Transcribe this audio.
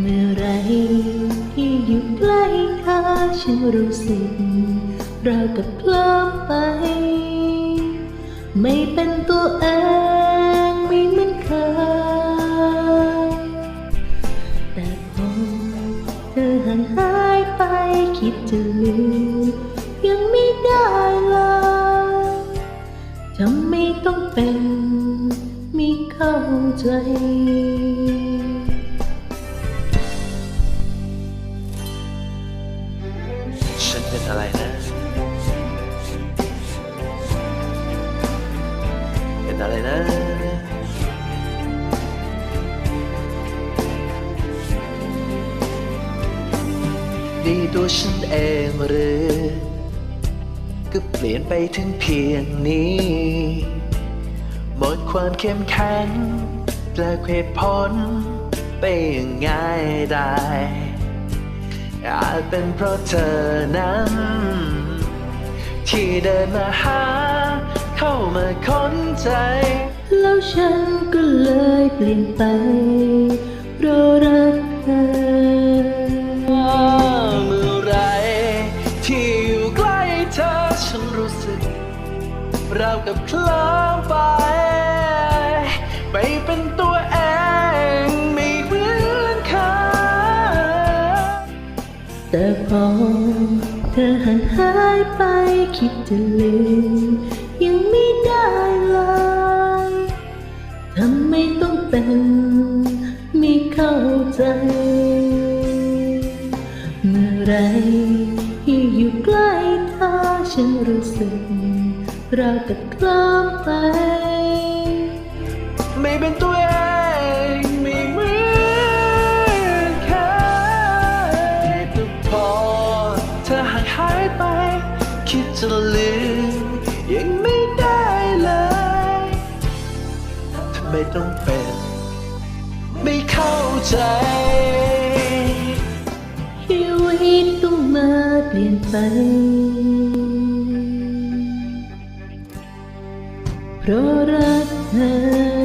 เมื่อไรที่อยู่ใกล้เธอฉันรู้สึกราวกับเคลิ้มไป ไม่เป็นตัวเองไม่เหมือนเคยแต่พอเธอห่างหายไปคิดจะลืมยังไม่ได้เลยจำไม่ต้องเป็น ไม่เข้าใจ รนะ เป็นอะไรนะ นี่ตัวฉันเองหรือ ก็เปลี่ยนไปถึงเพียงนี้ หมดความเข้มแข็งแปลเหตุผลไปอย่างง่ายได้ อาจเป็นเพราะเธอนั้น ที่เดินมาหา เข้ามาค้นใจ แล้วฉันก็เลยเปลี่ยนไปเพราะรักเธอเมื่อไรที่อยู่ใกล้เธอ ฉันรู้สึกราวกับเคลิ้มไปไป แต่พอเธอห่างหายไปคิดจะลืมยังไม่ได้เลยทำไมต้องเป็นไม่เข้าใจ เมื่อไรที่อยู่ใกล้เธอฉันรู้สึกราวกับเคลิ้มไป ไม่เป็น จะลืมยังไม่ได้เลยทำไมต้องเป็น ไม่เข้าใจชีวิตต้องมาเปลี่ยนไป เพราะรักเธอ